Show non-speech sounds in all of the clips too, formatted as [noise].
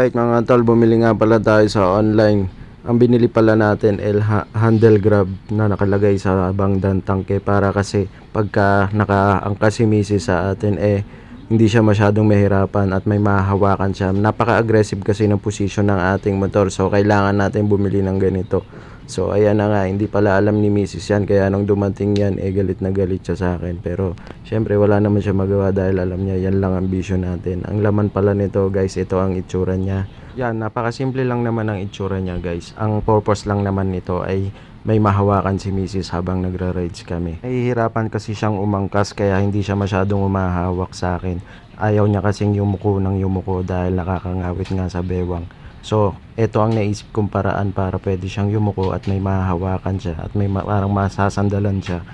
Alright mga tol, bumili nga pala tayo sa online. Ang binili pala natin el ha- handle grab na nakalagay sa bangdan tangke para kasi pagka nakaangka si misis sa atin eh hindi siya masyadong mahirapan at may mahahawakan siya. Napaka-aggressive kasi ng posisyon ng ating motor so kailangan natin bumili ng ganito. So ayan na nga, hindi pala alam ni Mrs. yan kaya nung dumating yan eh galit na galit siya sa akin. Pero syempre wala naman siya magawa dahil alam niya yan lang ang vision natin. Ang laman pala nito guys, ito ang itsura niya. Yan, napakasimple lang naman ang itsura niya guys. Ang purpose lang naman nito ay may mahawakan si Mrs. habang nagra-rides kami. Nahihirapan kasi siyang umangkas kaya hindi siya masyadong umahawak sa akin. Ayaw niya kasing yumuko ng yumuko dahil nakakangawit nga sa bewang. So, ito ang naisip kong paraan para pwede siyang yumuko at may mahahawakan siya at may ma- parang masasandalan siya.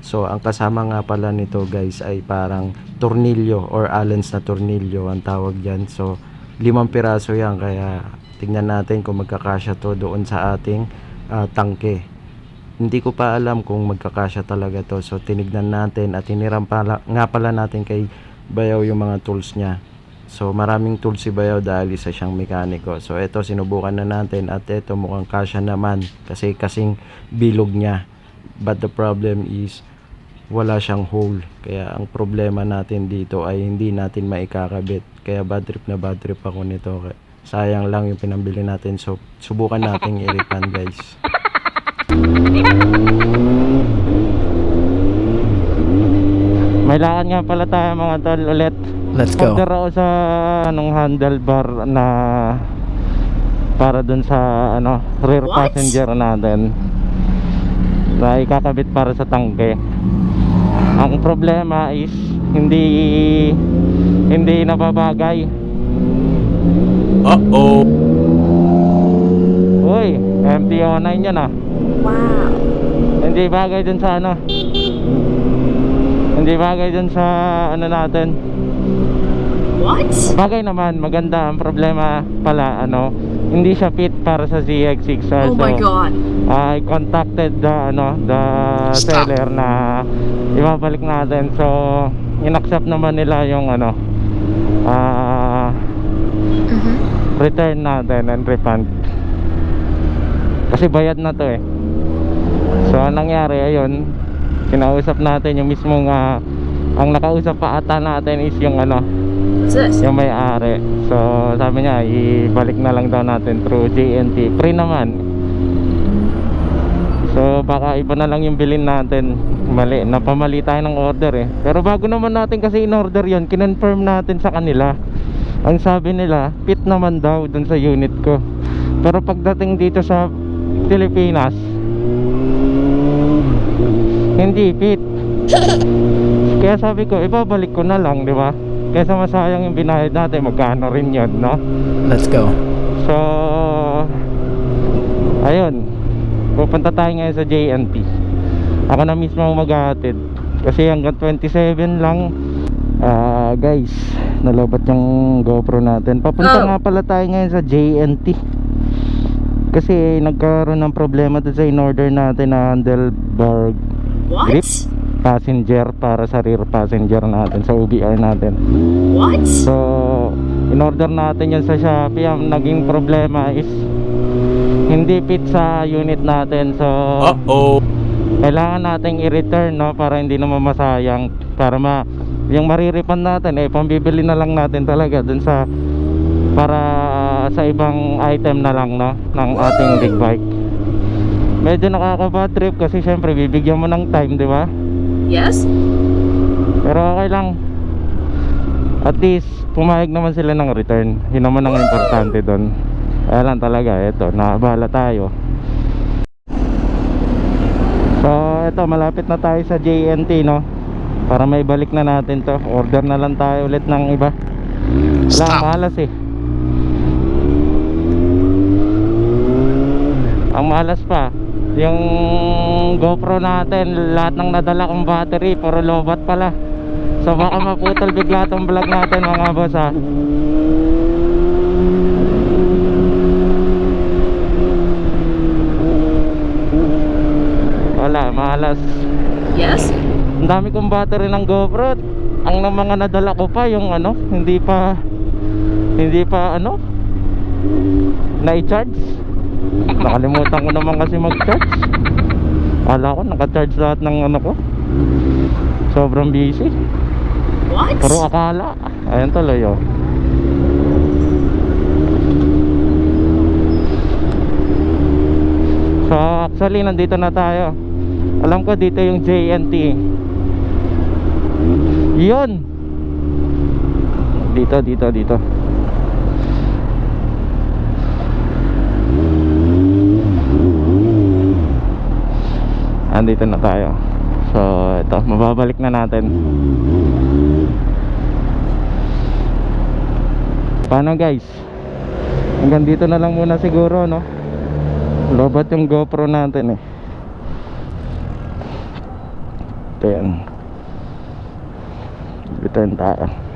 So, ang kasama nga pala nito guys ay parang tornilyo or Allen's na tornilyo ang tawag dyan. So, limang piraso yan kaya tingnan natin kung magkakasya to doon sa ating ah, tangke. Hindi ko pa alam kung magkakasya talaga to. So, tinignan natin at tiniram pala, nga pala natin kay Bayaw yung mga tools niya. So maraming tools si Bayaw dahil isa siyang mekaniko. So ito sinubukan na natin at ito mukhang kasya naman kasi kasing bilog niya. But the problem is wala siyang hole. Kaya ang problema natin dito ay hindi natin maikakabit. Kaya bad trip na bad trip ako nito. Sayang lang yung pinambili natin. So subukan nating [laughs] i-refund guys. [laughs] May lakad nga pala tayo mga tol ulit. Let's go. Order ako sa anong handlebar na para dun sa ano rear What? passenger natin na ikakabit para sa tangke. Ang problema is hindi hindi nababagay. Uh-oh. Uy, MT-09 yan ah. Wow. Hindi bagay dun sa ano. Hindi bagay dun sa ano natin. What? Bagay naman, maganda. Ang problema pala, ano, hindi siya fit para sa ZX6. Oh my god. I contacted the, ano, the Stop. seller na ibabalik natin. So, inaccept naman nila yung, ano, ah, Mhm. return natin and refund. Kasi bayad na to eh. So, anong nangyari, ayun, kinausap natin yung mismong, ah, ang nakausap pa ata natin is yung, ano, yung may-ari. So, sabi niya, ibalik na lang daw natin through JNT. Free naman. So, baka iba na lang yung bilhin natin. Mali, napamali tayo ng order eh. Pero bago naman natin kasi in-order yon kinonfirm natin sa kanila. Ang sabi nila, fit naman daw dun sa unit ko. Pero pagdating dito sa Pilipinas, hindi fit. Kaya sabi ko, ibabalik ko na lang, di ba? Kaysa masayang yung binayad natin, magkano rin yun, no? Let's go. So, ayun. Pupunta tayo ngayon sa JNT. Ako na mismo ang maghahatid. Kasi hanggang 27 lang. Ah, guys, nalobat yung GoPro natin. Papunta Oh. nga pala tayo ngayon sa JNT. Kasi nagkaroon ng problema doon sa in-order natin na handlebar What? grip passenger para sa rear passenger natin sa UBR natin. What? So, in-order natin yan sa Shopee. Ang naging problema is hindi fit sa unit natin. So, Uh-oh. kailangan nating i-return no para hindi naman masayang para ma yung mariripan natin eh pambibili na lang natin talaga dun sa para sa ibang item na lang no ng ating big bike. Medyo nakaka-bad trip kasi syempre bibigyan mo ng time, di ba? Yes? Pero okay lang. At least pumayag naman sila ng return. Yun naman ang importante doon. Kaya lang talaga, eto, naabala tayo. So, eto, malapit na tayo sa JNT, no? Para may balik na natin to. Order na lang tayo ulit ng iba. Wala, malas eh. Ang malas pa, yung GoPro natin, lahat ng nadala kong battery, puro lobat pala. So baka maputol bigla tong vlog natin mga boss ha. Wala, malas. Yes? Ang dami kong battery ng GoPro. Ang mga nadala ko pa yung ano, hindi pa hindi pa ano, Na-charge? Nakalimutan ko naman kasi mag-charge. Kala ko naka-charge lahat ng ano ko. Sobrang busy. What? Pero akala, ayan tuloy oh. So actually nandito na tayo. Alam ko dito yung JNT. Yun. Dito, dito, dito. Andito na tayo. So, ito, mababalik na natin. Paano guys? Hanggang dito na lang muna siguro, no? Lobat yung GoPro natin eh. Ito yan. Return tayo.